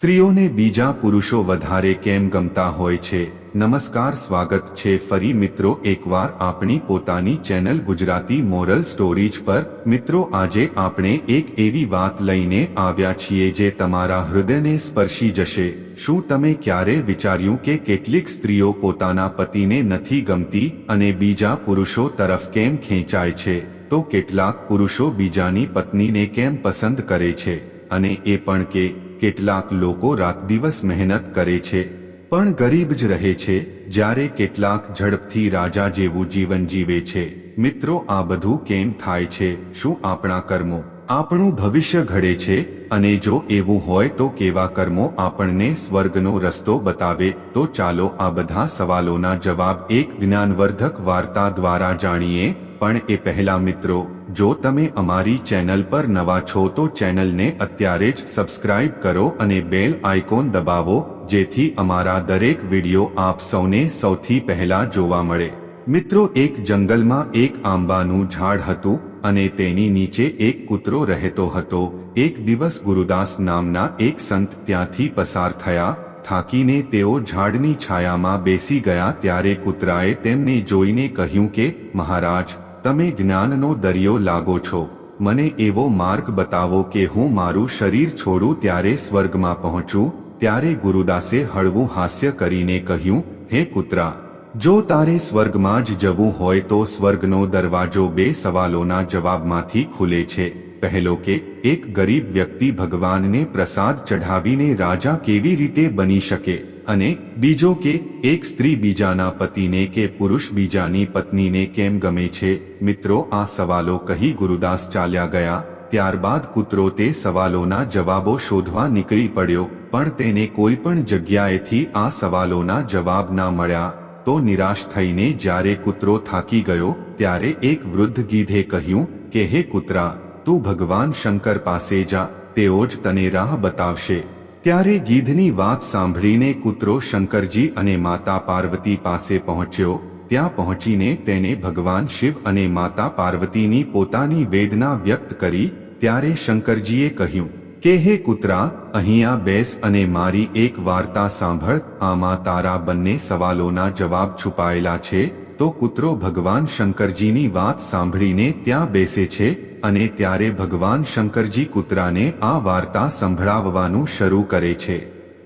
સ્ત્રીઓને બીજા પુરુષો વધારે કેમ ગમતા હોય છે? નમસ્કાર, સ્વાગત છે ફરી મિત્રો, એકવાર આપણી પોતાની ચેનલ ગુજરાતી મોરલ સ્ટોરીજ પર. મિત્રો, આજે આપણે એક એવી વાત લઈને આવ્યા છીએ જે તમારા હૃદયને સ્પર્શી જશે. શું તમે ક્યારે વિચાર્યું કે કેટલીક સ્ત્રીઓ પોતાના પતિને નથી ગમતી અને બીજા પુરુષો તરફ કેમ ખેંચાય છે? તો કેટલાક પુરુષો બીજાની પત્નીને કેમ પસંદ કરે છે? અને એ પણ કે કેટલાક લોકો રાત દિવસ મહેનત કરે છે, પણ ગરીબ જ રહે છે, જ્યારે કેટલાક ઝડપથી રાજા જેવું જીવન જીવે છે. મિત્રો, આ બધું કેમ થાય છે? શું આપણા કર્મો આપણું ભવિષ્ય ઘડે છે? અને જો એવું હોય તો કેવા કર્મો આપણને સ્વર્ગનો રસ્તો બતાવે? તો ચાલો આ બધા સવાલોના જવાબ એક જ્ઞાનવર્ધક વાર્તા દ્વારા જાણીએ. પણ એ પહેલા મિત્રો જો તમે અમારી ચેનલ પર નવા છો તો ચેનલને અત્યારે જ સબસ્ક્રાઇબ કરો અને બેલ આઇકોન દબાવો, જેથી અમારા દરેક વિડિયો આપ સૌને સૌથી પહેલા જોવા મળે. મિત્રો, એક જંગલમાં એક આંબાનું ઝાડ હતું અને તેની નીચે એક કૂતરો રહેતો હતો. એક દિવસ ગુરુદાસ નામના એક સંત ત્યાંથી પસાર થયા, થાકીને તેઓ ઝાડની છાયામાં બેસી ગયા ત્યારે કૂતરાએ તેમને જોઈને કહ્યું કે, મહારાજ તમે જ્ઞાનનો દરિયો લાગો છો. મને એવો માર્ગ બતાવો કે હું મારું શરીર છોડું ત્યારે સ્વર્ગમાં પહોંચું, ત્યારે ગુરુદાસે હળવું હાસ્ય કરીને કહ્યું, હે કૂતરા, જો તારે સ્વર્ગમાં જ જવું હોય તો સ્વર્ગનો દરવાજો બે સવાલોના જવાબમાંથી ખુલે છે. પહેલો કે, એક ગરીબ વ્યક્તિ ભગવાનને પ્રસાદ ચઢાવીને રાજા કેવી રીતે બની શકે? અને બીજો કે, એક સ્ત્રી બીજાના પતિને કે પુરુષ બીજાની પત્નીને કેમ ગમે છે? મિત્રો, આ સવાલો કહી ગુરુદાસ ચાલ્યા ગયા, ત્યારબાદ કૂતરો તે સવાલોના જવાબો શોધવા નીકળી પડ્યો, પણ તેને કોઈ પણ જગ્યાએથી આ સવાલોના જવાબ ના મળ્યા, તો નિરાશ થઈને જ્યારે કૂતરો થાકી ગયો, ત્યારે એક વૃદ્ધ ગીધે કહ્યું, કે હે કૂતરા, તું ભગવાન શંકર પાસે જા, તેઓ જ તને રાહ બતાવશે. ત્યારે ગીધની વાત સાંભળીને કૂતરો શંકરજી અને માતા પાર્વતી પાસે પહોંચ્યો. ત્યાં પહોંચીને તેને ભગવાન શિવ અને માતા પાર્વતીની પોતાની વેદના વ્યક્ત કરી, ત્યારે શંકરજીએ કહ્યું, કે હે કૂતરા, અહીંયા બેસ અને મારી એક વાર્તા સાંભળ. આમાં તારા બંને સવાલોના જવાબ છુપાયેલા છે. તો કૂતરો ભગવાન શંકરજીની વાત સાંભળીને ત્યાં બેસે છે અને ત્યારે ભગવાન શંકરજી કૂતરાને આ વાર્તા સંભળાવવાનું શરૂ કરે છે.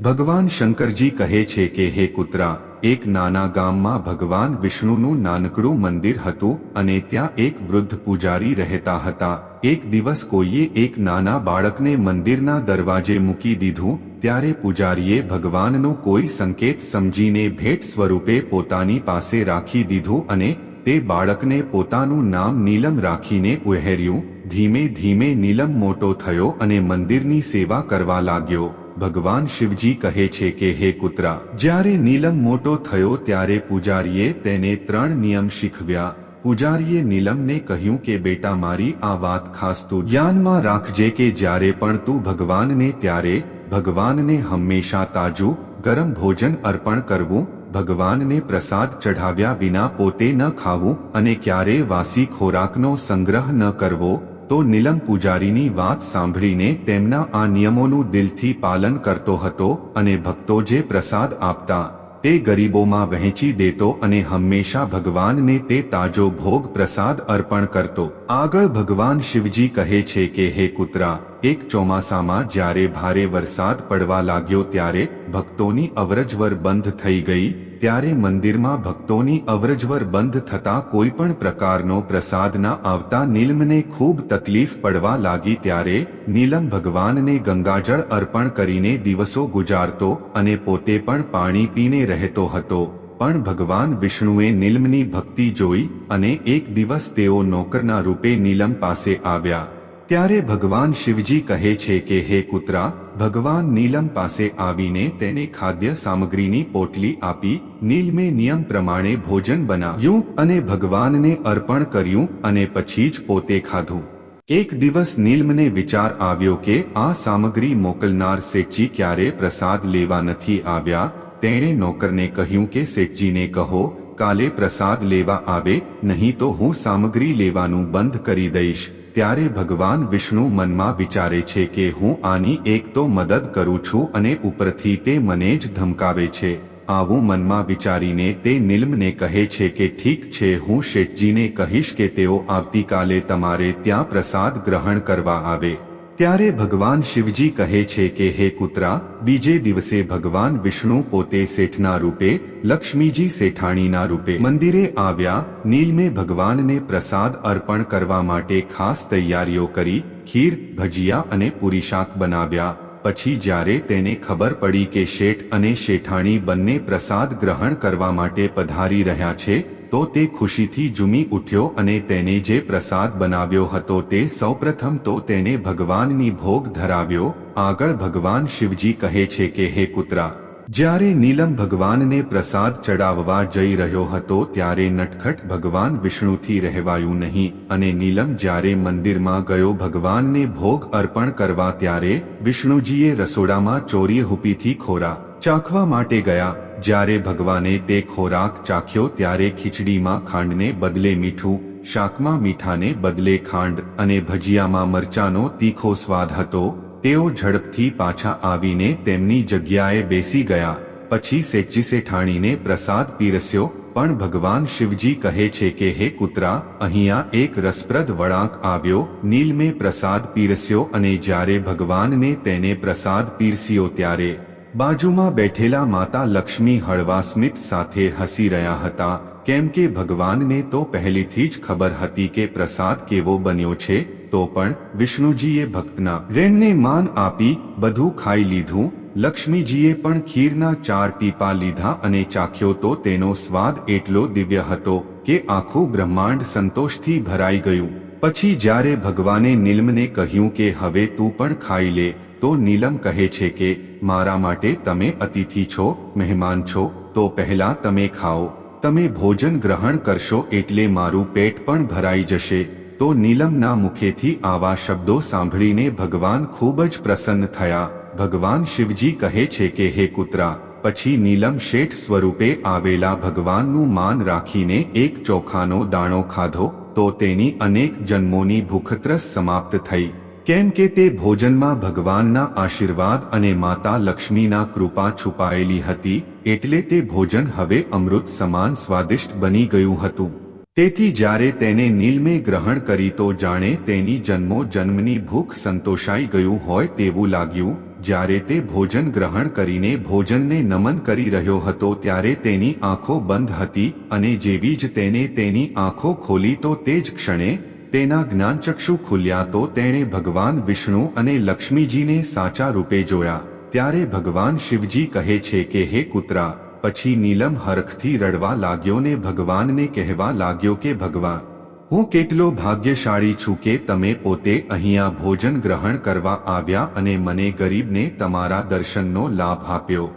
ભગવાન શંકરજી કહે છે કે, હે કૂતરા, એક નાના ગામમાં ભગવાન વિષ્ણુનું નાનકડું મંદિર હતું અને ત્યાં એક વૃદ્ધ પૂજારી રહેતા હતા. એક દિવસ કોઈએ એક નાના બાળકને મંદિરના દરવાજે મૂકી દીધું ત્યારે પૂજારીએ ભગવાનનો કોઈ સંકેત સમજીને ભેટ સ્વરૂપે પોતાની પાસે રાખી દીધું અને તે બાળકને પોતાનું નામ નીલમ રાખીને ઉહેર્યું. ધીમે ધીમે નીલમ મોટો થયો અને મંદિરની સેવા કરવા લાગ્યો. ભગવાન શિવજી કહે છે કે, હે કૂતરા, જ્યારે નીલમ મોટો થયો ત્યારે પૂજારીએ તેને ત્રણ નિયમ શીખવ્યા. પૂજારીએ નીલમને કહ્યું કે, બેટા, મારી આ વાત ખાસ તું ધ્યાનમાં રાખજે કે જ્યારે પણ તું ભગવાનને ત્યારે ભગવાનને હંમેશા તાજું, ગરમ ભોજન અર્પણ કરવું, ભગવાનને પ્રસાદ ચઢાવ્યા વિના પોતે ન ખાવું અને ક્યારે વાસી ખોરાકનો સંગ્રહ ન કરવો, તો નીલમ પૂજારીની વાત સાંભળીને તેમના આ નિયમોનું દિલથી પાલન કરતો હતો અને ભક્તો જે પ્રસાદ આપતા તે ગરીબોમાં વહેંચી દેતો અને હંમેશા ભગવાનને તે તાજો ભોગ પ્રસાદ અર્પણ કરતો. આગળ ભગવાન શિવજી કહે છે કે, હે કૂતરા, એક ચોમાસામાં જ્યારે ભારે વરસાદ પડવા લાગ્યો ત્યારે ભક્તોની અવરજવર બંધ થઈ ગઈ ત્યારે મંદિરમાં ભક્તોની અવરજવર બંધ થતા કોઈ પણ પ્રકારનો પ્રસાદ ના આવતા નીલમને ખૂબ તકલીફ પડવા લાગી ત્યારે નીલમ ભગવાનને ગંગાજળ અર્પણ કરીને દિવસો ગુજારતો અને પોતે પણ પાણી પીને રહેતો હતો. પણ ભગવાન વિષ્ણુએ નીલમની ભક્તિ જોઈ અને એક દિવસ તેઓ નોકરના રૂપે નીલમ પાસે આવ્યા. ત્યારે ભગવાન શિવજી કહે છે કે, હે કૂતરા, ભગવાન નીલમ પાસે આવીને તેને ખાદ્ય સામગ્રીની પોટલી આપી, નીલમે નિયમ પ્રમાણે ભોજન બનાવ્યું અને ભગવાનને અર્પણ કર્યું અને પછી જ પોતે ખાધું. એક દિવસ નીલમને વિચાર આવ્યો કે, આ સામગ્રી મોકલનાર શેઠજી ક્યારે પ્રસાદ લેવા નથી આવ્યા? તેણે નોકરને કહ્યું કે, શેઠજીને કહો, કાલે પ્રસાદ લેવા આવે, નહીં તો હું સામગ્રી લેવાનું બંધ કરી દઈશ. ત્યારે ભગવાન વિષ્ણુ મનમાં વિચારે છે કે હું આની એક તો મદદ કરું છું અને ઉપરથી તે મને જ ધમકાવે છે. આવું મનમાં વિચારીને તે નીલમને કહે છે કે ઠીક છે, હું શેઠજીને કહીશ કે તેઓ આવતીકાલે તમારે ત્યાં પ્રસાદ ગ્રહણ કરવા આવે. ત્યારે ભગવાન શિવજી કહે છે કે, હે કૂતરા, બીજે દિવસે ભગવાન વિષ્ણુ પોતે શેઠના રૂપે, લક્ષ્મીજી શેઠાણીના રૂપે મંદિરે આવ્યા, નીલમે ભગવાનને પ્રસાદ અર્પણ કરવા માટે ખાસ તૈયારીઓ કરી, ખીર, ભજીયા અને પૂરી શાક બનાવ્યા. પછી જ્યારે તેને ખબર પડી કે શેઠ અને શેઠાણી બંને પ્રસાદ ગ્રહણ કરવા માટે પધારી રહ્યા છે તો તે ખુશીથી ઝૂમી ઉઠ્યો અને તેને જે પ્રસાદ બનાવ્યો હતો તે સૌપ્રથમ તો તેને ભગવાનની ભોગ ધરાવ્યો. આગળ ભગવાન શિવજી કહે છે કે, હે કૂતરા, જ્યારે નીલમ ભગવાનને પ્રસાદ ચડાવવા જઈ રહ્યો હતો ત્યારે નટખટ ભગવાન વિષ્ણુથી રહેવાયું નહીં અને નીલમ જ્યારે મંદિરમાં ગયો ભગવાનને ભોગ અર્પણ કરવા ત્યારે વિષ્ણુજીએ રસોડામાં ચોરી હુપીથી ખોરા ચાખવા માટે ગયા. જ્યારે ભગવાને તે ખોરાક ચાખ્યો ત્યારે ખીચડીમાં ખાંડને બદલે મીઠું, શાકમાં મીઠાને બદલે ખાંડ અને ભજીયામાં મરચાનો તીખો સ્વાદ હતો, તેઓ ઝડપથી પાછા આવીને તેમની જગ્યાએ બેસી ગયા, પછી શેઠજી શેઠાણીને પ્રસાદ પીરસ્યો, પણ ભગવાન શિવજી કહે છે કે, હે કૂતરા, અહીંયા એક રસપ્રદ વળાંક આવ્યો નીલમે પ્રસાદ પીરસ્યો અને જ્યારે ભગવાનને તેને પ્રસાદ પીરસ્યો ત્યારે બાજુમાં બેઠેલા માતા લક્ષ્મી હળવા સ્મિત સાથે હસી રહ્યા હતા. કેમ કે ભગવાનને તો પહેલીથી જ ખબર હતી કે પ્રસાદ કેવો બન્યો છે, તો પણ વિષ્ણુજીએ ભક્તના રેણને માન આપી બધું ખાઈ લીધું. લક્ષ્મીજીએ પણ ખીરના ચાર ટીપા લીધા અને ચાખ્યો તો તેનો સ્વાદ એટલો દિવ્ય હતો કે આખું બ્રહ્માંડ સંતોષથી ભરાઈ ગયું. પછી જ્યારે ભગવાને નીલમને કહ્યું કે, હવે તું પણ ખાઈ લે, તો નીલમ કહે છે કે, મારા માટે તમે અતિથિ છો, મહેમાન છો, તો પહેલા તમે ખાઓ. તમે ભોજન ગ્રહણ કરશો એટલે મારું પેટ પણ ભરાઈ જશે. તો નીલમના મુખેથી આવા શબ્દો સાંભળીને ભગવાન ખૂબ જ પ્રસન્ન થયા. ભગવાન શિવજી કહે છે કે, હે કૂતરા, પછી નીલમ શેઠ સ્વરૂપે આવેલા ભગવાનનું માન રાખીને એક ચોખાનો દાણો ખાધો. તો તેની અનેક જન્મોની ભૂખત્રસ સમાપ્ત થઈ. કેમ કે તે ભોજનમાં ભગવાનના આશીર્વાદ અને માતા લક્ષ્મીના કૃપા છુપાયેલી હતી, એટલે તે ભોજન હવે અમૃત સમાન સ્વાદિષ્ટ બની ગયું હતું. તેથી જ્યારે તેને નીલમે ગ્રહણ કરી તો જાણે તેની જન્મો જન્મની ભૂખ સંતોષાઈ ગયું હોય તેવું લાગ્યું. જ્યારે તે ભોજન ગ્રહણ કરીને ભોજનને નમન કરી રહ્યો હતો ત્યારે તેની આંખો બંધ હતી અને જેવી જ તેને તેની આંખો ખોલી તો તે જ ક્ષણે તેના જ્ઞાનચક્ષુ ખુલ્યા તો તેણે ભગવાન વિષ્ણુ અને લક્ષ્મીજીને સાચા રૂપે જોયા. ત્યારે ભગવાન શિવજી કહે છે કે, હે કૂતરા, પછી નીલમ હરખથી રડવા લાગ્યો ને ભગવાનને કહેવા લાગ્યો કે, ભગવાન હું કેટલો ભાગ્યશાળી છું કે તમે પોતે અહીંયા ભોજન ગ્રહણ કરવા આવ્યા અને મને ગરીબને તમારા દર્શનનો લાભ આપ્યો.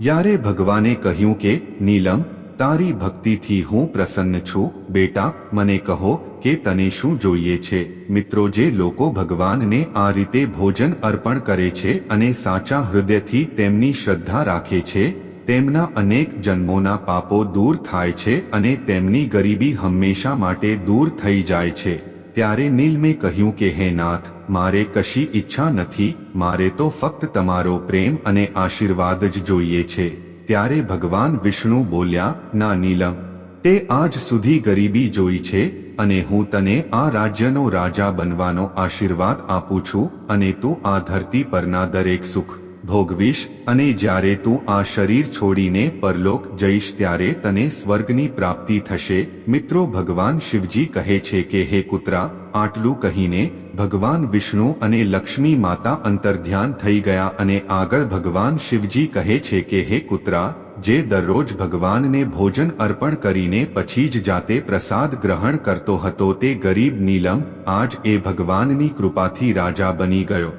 યારે ભગવાને કહ્યું કે, નીલમ, તારી ભક્તિથી હું પ્રસન્ન છું. બેટા, મને કહો કે તને શું જોઈએ છે? મિત્રો, જે લોકો ભગવાનને આ રીતે ભોજન અર્પણ કરે છે અને સાચા હૃદયથી તેમની શ્રદ્ધા રાખે છે તેમના અનેક જન્મોના પાપો દૂર થાય છે અને તેમની ગરીબી હંમેશા માટે દૂર થઈ જાય છે. ત્યારે નીલમે કહ્યું કે, હે નાથ, મારે કશી ઈચ્છા નથી, મારે તો ફક્ત તમારો પ્રેમ અને આશીર્વાદ જ જોઈએ છે. ત્યારે ભગવાન વિષ્ણુ બોલ્યા, ના નીલમ, તે આજ સુધી ગરીબી જોઈ છે અને હું તને આ રાજ્યનો રાજા બનવાનો આશીર્વાદ આપું છું અને તું આ ધરતી પરના દરેક સુખ ભોગવીશ અને જ્યારે તું આ શરીર છોડીને પરલોક જઈશ ત્યારે તને સ્વર્ગની પ્રાપ્તિ થશે. મિત્રો, ભગવાન શિવજી કહે છે કે, હે કૂતરા, આટલું કહીને ભગવાન વિષ્ણુ અને લક્ષ્મી માતા અંતર્ધ્યાન થઈ ગયા અને આગળ ભગવાન શિવજી કહે છે કે, હે કૂતરા, જે દરરોજ ભગવાનને ભોજન અર્પણ કરીને પછી જ જાતે પ્રસાદ ગ્રહણ કરતો હતો તે ગરીબ નીલમ, આજ એ ભગવાનની કૃપાથી રાજા બની ગયો.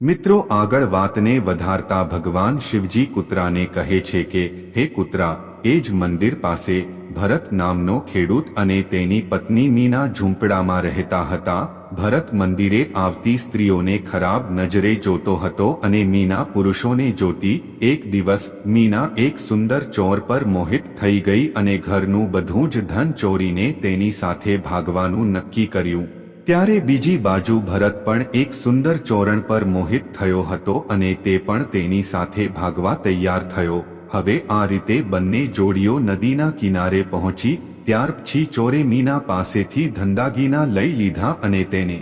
મિત્રો, આગળ વાતને વધારતા ભગવાન શિવજી કૂતરાને કહે છે કે, હે કૂતરા, એ જ મંદિર પાસે ભરત નામનો ખેડૂત અને તેની પત્ની મીના ઝૂંપડામાં રહેતા હતા. ભરત મંદિરે આવતી સ્ત્રીઓને ખરાબ નજરે જોતો હતો અને મીના પુરુષોને જોતી એક દિવસ મીના એક સુંદર ચોર પર મોહિત થઈ ગઈ અને ઘરનું બધું જ ધન ચોરીને તેની સાથે ભાગવાનું નક્કી કર્યું. ત્યારે બીજી બાજુ ભરત પણ એક સુંદર ચોરણ પર મોહિત થયો હતો અને તે પણ તેની સાથે ભાગવા તૈયાર થયો. હવે આ રીતે બંને જોડીઓ નદીના કિનારે પહોંચી, ત્યાર પછી ચોરે મીના પાસેથી ધંધાગીના લઈ લીધા અને તેને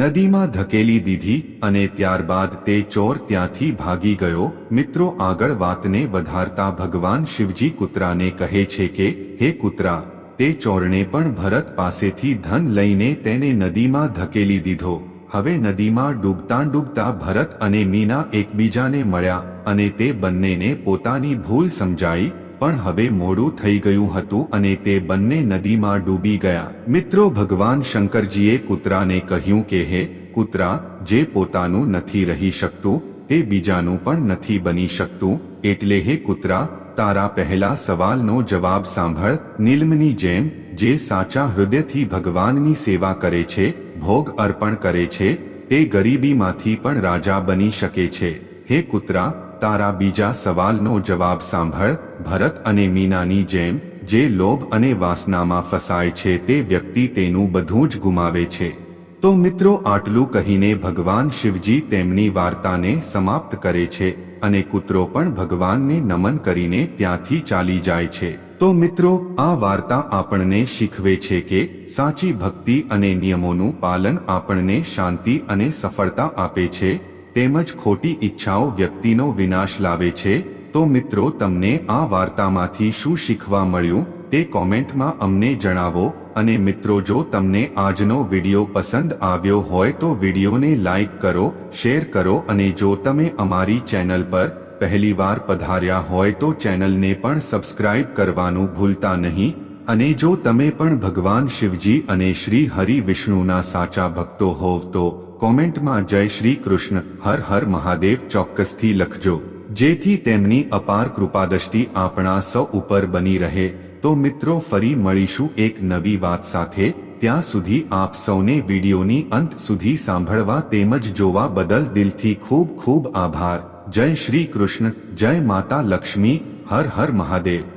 નદીમાં ધકેલી દીધી અને ત્યારબાદ તે ચોર ત્યાંથી ભાગી ગયો. મિત્રો આગળ વાતને વધારતા ભગવાન શિવજી કૂતરાને કહે છે કે, હે કૂતરા તે ચોરણે પણ ભરત પાસેથી ધન લઈને તેને નદીમાં ધકેલી દીધો. હવે નદીમાં ડૂબતા ડૂબતા ભરત અને મીના એકબીજાને મળ્યા અને તે બંનેને પોતાની ભૂલ સમજાઈ, પણ હવે મોડું થઈ ગયું હતું અને તે બંને નદીમાં ડૂબી ગયા. મિત્રો, ભગવાન શંકરજીએ કૂતરાને કહ્યું કે, હે કૂતરા, જે પોતાનું નથી રહી શકતું, તે બીજાનું પણ નથી બની શકતું, એટલે હે કૂતરા તારા પહેલા સવાલનો જવાબ સાંભળ, નીલમની જેમ, જે સાચા હૃદયથી ભગવાનની સેવા કરે છે, ભોગ અર્પણ કરે છે, તે ગરીબીમાંથી પણ રાજા બની શકે છે. હે કૂતરા, તારા બીજા સવાલનો જવાબ સાંભળ, ભરત અને મીનાની જેમ, જે લોભ અને વાસનામાં ફસાય છે તે વ્યક્તિ તેનું બધું જ ગુમાવે છે. તો મિત્રો આટલું કહીને ભગવાન શિવજી તેમની વાર્તાને સમાપ્ત કરે છે. અને કૂતરો પણ ભગવાનને નમન કરીને ત્યાંથી ચાલી જાય છે. તો મિત્રો, આ વાર્તા આપણને શીખવે છે કે સાચી ભક્તિ અને નિયમોનું પાલન આપણને શાંતિ અને સફળતા આપે છે, તેમજ ખોટી ઈચ્છાઓ વ્યક્તિનો વિનાશ લાવે છે. તો મિત્રો, તમને આ વાર્તામાંથી શું શીખવા મળ્યું તે કોમેન્ટમાં અમને જણાવો. અને મિત્રો, જો તમને આજનો વીડિયો પસંદ આવ્યો હોય તો વિડીયોને લાઇક કરો, શેર કરો અને જો તમે અમારી ચેનલ પર પહેલીવાર પધાર્યા હોય તો ચેનલને પણ સબસ્ક્રાઇબ કરવાનું ભૂલતા નહીં. અને જો તમે પણ ભગવાન શિવજી અને શ્રી હરિ વિષ્ણુના સાચા ભક્તો હોવ તો કોમેન્ટમાં જય શ્રી કૃષ્ણ, હર હર મહાદેવ ચોક્કસથી લખજો. જેથી તેમની અપાર કૃપાદષ્ટિ આપણા સૌ ઉપર બની રહે. તો મિત્રો ફરી મળીશું એક નવી વાત સાથે. ત્યાં સુધી આપ સૌને વિડીયોની અંત સુધી સાંભળવા તેમજ જોવા બદલ દિલથી ખૂબ ખૂબ આભાર. જય શ્રી કૃષ્ણ, જય માતા લક્ષ્મી, હર હર મહાદેવ.